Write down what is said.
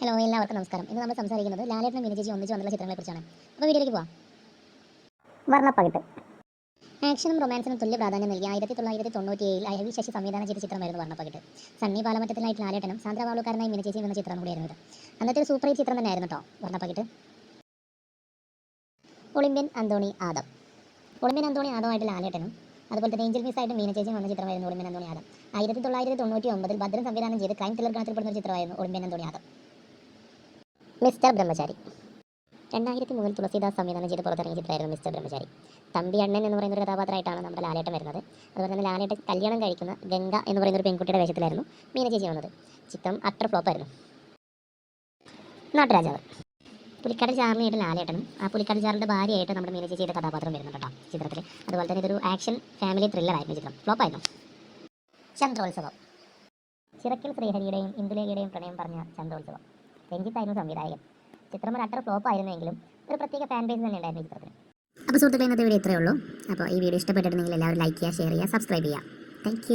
Hello എല്ലാവർക്കും നമസ്കാരം. ഇന്ന് നമ്മൾ സംസാരിക്കുന്നത് ലാലേട്ടനും വിനചേച്ചി ഒന്നിച്ച് വന്നുള്ള ചിത്രങ്ങളെക്കുറിച്ചാണ്. അപ്പോൾ വീഡിയോയിലേക്ക് പോവാം. വർണപ്പകിട്ട്. ആക്ഷനും റൊമാൻസിനും തുല്യ പ്രാധാന്യം നൽകി ആയിരത്തി തൊള്ളായിരത്തി തൊണ്ണൂറ്റി ഏഴിൽ അയവി ശശി സംവിധാനം ചെയ്ത ചിത്രമായിരുന്നു വർണപ്പകിട്ട്. സണ്ണി പാലമറ്റത്തിലായിട്ട് ലാലേട്ടനും സാന്ദ്ര ബാളുക്കാരനായി മിനചേച്ചിയും എന്ന ചിത്രം കൂടിയായിരുന്നു അന്നത്തെ ഒരു സൂപ്പർ ഹിറ്റ് ചിത്രം തന്നെയായിരുന്നു കേട്ടോ വർണപ്പകിട്ട്. Olympian Anthony Adam. Olympian Anthony ആദമായിട്ട് ലാലേട്ടനും അതുപോലെ തന്നെ ഏഞ്ചൽ മിസ് ആയിട്ട് മീനച്ചേച്ചി വന്ന ചിത്രമായിരുന്നു ഒളിമ്പ്യൻ അന്തോണി ആദം. ആയിരത്തി തൊള്ളായിരത്തി തൊണ്ണൂറ്റി ഒമ്പതിൽ ഭദ്രൻ സംവിധാനം ചെയ്ത് ക്രൈം ത്രില്ലർ ഗണത്തിൽപ്പെടുന്ന ഒരു ചിത്രമായിരുന്നു Olympian Anthony Adam. Mister Brahmachari. രണ്ടായിരത്തി മൂന്നിൽ തുളസിദാസ് സംവിധാനം ചെയ്ത് പുറത്തിറങ്ങിയ ചിത്രമായിരുന്നു മിസ്റ്റർ ബ്രഹ്മചാരി. തമ്പി അണ്ണൻ എന്ന് പറയുന്ന ഒരു കഥാപാത്രമായിട്ടാണ് നമ്മുടെ ലാലേട്ടൻ വരുന്നത്. അതുപോലെ തന്നെ ലാലേട്ടൻ കല്യാണം കഴിക്കുന്ന ഗംഗ എന്ന് പറയുന്ന ഒരു പെൺകുട്ടിയുടെ വേഷത്തിലായിരുന്നു മീന ചേച്ചി വന്നത്. ചിത്രം അട്ടർ ഫ്ലോപ്പായിരുന്നു നാട്ടുരാജാവ്. പുലിക്കാട് ചാറിനായിട്ട് ലാലേട്ടനും ആ പുലിക്കാട് ചാറിന്റെ ഭാര്യയായിട്ട് നമ്മുടെ മീന ചേച്ചിയുടെ കഥാപാത്രം വരുന്നുണ്ട് കേട്ടോ ചിത്രത്തിൽ അതുപോലെ തന്നെ ഇതൊരു ആക്ഷൻ ഫാമിലി ത്രില്ലറായിരുന്നു ചിത്രം. ഫ്ലോപ്പായിരുന്നു ചന്ദ്രോത്സവം. ചിറക്കൽ ശ്രീഹരിയുടെയും ഇന്ദുലേഖയുടെയും പ്രണയം പറഞ്ഞ ചന്ദ്രോത്സവം. രഞ്ജിത്തായിരുന്നു സംവിധായകൻ. ചിത്രം ഒരു അട്ടർ ഫ്ലോപ്പ് ആയിരുന്നെങ്കിലും ഒരു പ്രത്യേക ഫാൻ ബേസ് തന്നെ ഉണ്ടായിരുന്നു ചിത്രത്തിന്. അപ്പോൾ സുഹൃത്തുക്കളെ ഇന്നത്തെ വീഡിയോ ഇത്രയേ ഉള്ളൂ. അപ്പോൾ ഈ വീഡിയോ ഇഷ്ടപ്പെട്ടിട്ടുണ്ടെങ്കിൽ എല്ലാവരും ലൈക്ക് ചെയ്യുക ഷെയർ ചെയ്യുക സബ്സ്ക്രൈബ് ചെയ്യുക. താങ്ക്